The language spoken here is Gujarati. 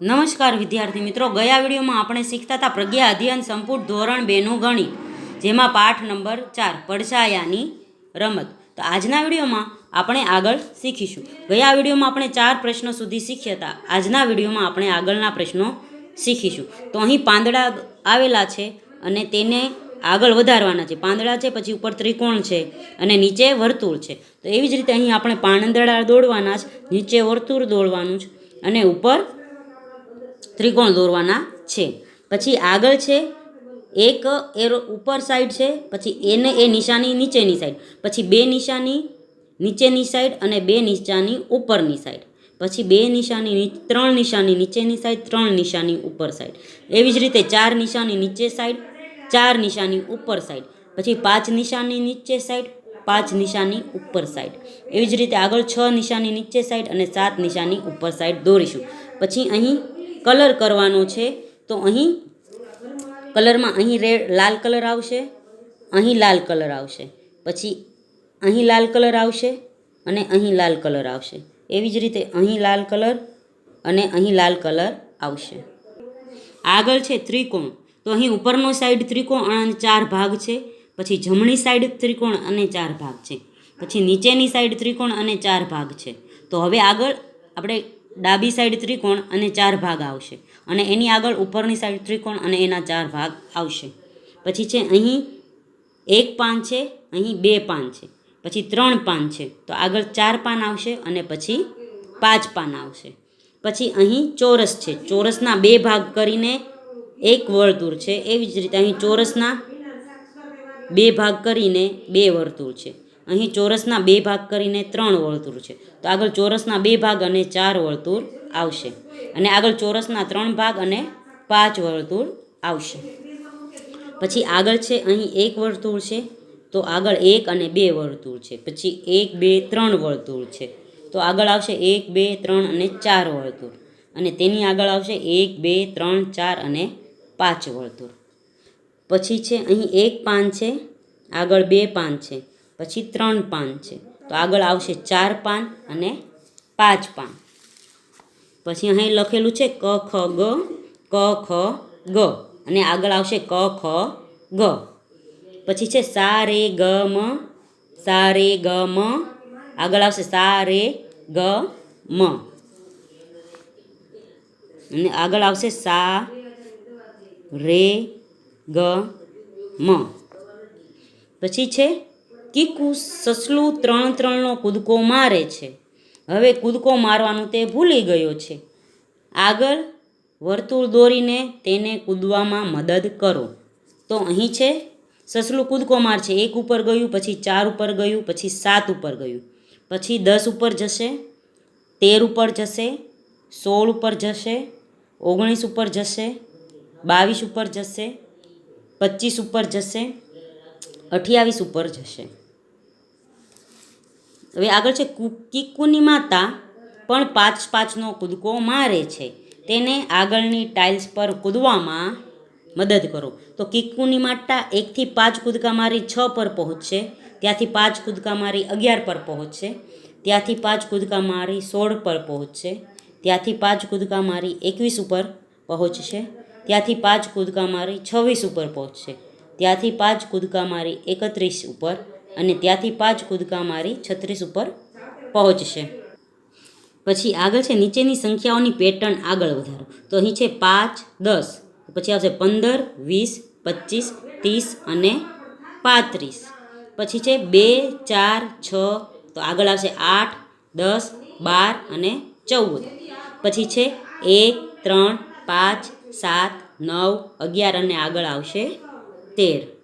નમસ્કાર વિદ્યાર્થી મિત્રો, ગયા વિડીયોમાં આપણે શીખતા હતા પ્રજ્ઞા અધ્યયન સંપૂર્ણ ધોરણ બેનું ગણિત, જેમાં પાઠ નંબર ચાર, પડછાયાની રમત. તો આજના વિડીયોમાં આપણે આગળ શીખીશું. ગયા વિડીયોમાં આપણે ચાર પ્રશ્નો સુધી શીખ્યા હતા. આજના વિડીયોમાં આપણે આગળના પ્રશ્નો શીખીશું. તો અહીં પાંદડા આવેલા છે અને તેને આગળ વધારવાના છે. પાંદડા છે, પછી ઉપર ત્રિકોણ છે અને નીચે વર્તુળ છે. તો એવી જ રીતે અહીં આપણે પાંદડા દોડવાના જ, નીચે વર્તુળ દોડવાનું છે અને ઉપર ત્રિકોણ દોરવાના છે. પછી આગળ છે, એક એરો ઉપર સાઈડ છે, પછી એને એ નિશાની નીચેની સાઈડ પછી બે નિશાની નીચેની સાઈડ અને બે નિશાની ઉપરની સાઈડ પછી બે નિશાની ત્રણ નિશાની નીચેની સાઈડ ત્રણ નિશાની ઉપર સાઈડ એવી જ રીતે ચાર નિશાની નીચે સાઈડ ચાર નિશાની ઉપર સાઈડ પછી પાંચ નિશાની નીચે સાઈડ પાંચ નિશાની ઉપર સાઈડ એવી જ રીતે આગળ છ નિશાની નીચે સાઈડ અને સાત નિશાની ઉપર સાઈડ દોરીશું. પછી અહીં કલર કરવાનો છે, તો અહીં કલરમાં અહીં રેડ લાલ કલર આવશે, અહીં લાલ કલર આવશે. પછી અહીં લાલ કલર આવશે અને અહીં લાલ કલર આવશે. એવી જ રીતે અહીં લાલ કલર અને અહીં લાલ કલર આવશે. આગળ છે ત્રિકોણ. તો અહીં ઉપરનો સાઈડ ત્રિકોણ અને ચાર ભાગ છે, પછી જમણી સાઈડ ત્રિકોણ અને ચાર ભાગ છે, પછી નીચેની સાઈડ ત્રિકોણ અને ચાર ભાગ છે. તો હવે આગળ આપણે ડાબી સાઈડ ત્રિકોણ અને ચાર ભાગ આવશે. અને એની આગળ ઉપરની સાઈડ ત્રિકોણ અને એના ચાર ભાગ આવશે. પછી છે અહીં એક પાન છે, અહીં બે પાન છે. પછી ત્રણ પાન છે. તો આગળ ચાર પાન આવશે અને પછી પાંચ પાન આવશે. પછી અહીં ચોરસ છે. ચોરસના બે ભાગ કરીને એક વર્તુળ છે. એવી જ રીતે અહીં ચોરસના બે ભાગ કરીને બે વર્તુળ છે. અહીં ચોરસના બે ભાગ કરીને ત્રણ વર્તુળ છે. તો આગળ ચોરસના બે ભાગ અને ચાર વર્તુળ આવશે. અને આગળ ચોરસના ત્રણ ભાગ અને પાંચ વર્તુળ આવશે. પછી આગળ છે, અહીં એક વર્તુળ છે. તો આગળ એક અને બે વર્તુળ છે. પછી એક, બે, ત્રણ વર્તુળ છે. તો આગળ આવશે એક, બે, ત્રણ અને ચાર વર્તુળ. અને તેની આગળ આવશે એક, બે, ત્રણ, ચાર અને પાંચ વર્તુળ. પછી છે, અહીં એક પાન છે. આગળ બે પાન છે. પછી ત્રણ પાન છે. તો આગળ આવશે ચાર પાન અને પાંચ પાન. પછી અહીં લખેલું છે ક, ખ, ગ, ક, ખ, ગ. અને આગળ આવશે ક, ખ, ગ. પછી છે સા, રે, ગ, મ. સા, રે, ગ, મ. આગળ આવશે સા, રે, ગ, મ. અને આગળ આવશે સા, રે, ગ, મ. પછી છે કીકુ સસલું ત્રણ ત્રણનો કૂદકો મારે છે. હવે કૂદકો મારવાનું તે ભૂલી ગયો છે. આગળ વર્તુળ દોરીને તેને કૂદવામાં મદદ કરો. તો અહીં છે. સસલું કૂદકો મારશે. એક ઉપર ગયું, પછી ચાર ઉપર ગયું, પછી સાત ઉપર ગયું. પછી દસ ઉપર જશે, તેર ઉપર જશે, સોળ ઉપર જશે, ઓગણીસ ઉપર જશે, બાવીસ ઉપર જશે, પચીસ ઉપર જશે અઠ્યાવીસ ઉપર જશે. હવે આગળ છે કિકુની માતા પણ પાંચ પાંચનો કૂદકો મારે છે. તેને આગળની ટાઇલ્સ પર કૂદવામાં મદદ કરો. તો કિકુની માતા એકથી પાંચ કૂદકા મારી છ પર પહોંચશે, ત્યાંથી પાંચ કૂદકા મારી અગિયાર પર પહોંચશે, ત્યાંથી પાંચ કૂદકા મારી સોળ પર પહોંચશે, ત્યાંથી પાંચ કૂદકા મારી એકવીસ ઉપર પહોંચશે, ત્યાંથી પાંચ કૂદકા મારી છવ્વીસ ઉપર પહોંચશે. ત્યાંથી પાંચ કૂદકા મારી એકત્રીસ ઉપર અને ત્યાંથી પાંચ કૂદકા મારી છત્રીસ ઉપર પહોંચશે. પછી આગળ છે, નીચેની સંખ્યાઓની પેટર્ન આગળ વધારો. તો અહીં છે પાંચ, દસ, પછી આવશે પંદર, વીસ, પચીસ, ત્રીસ અને પાંત્રીસ. પછી છે બે, ચાર, છ, તો આગળ આવશે આઠ, દસ, બાર અને ચૌદ. પછી છે એક, ત્રણ, પાંચ, સાત, નવ, અગિયાર અને આગળ આવશે તેર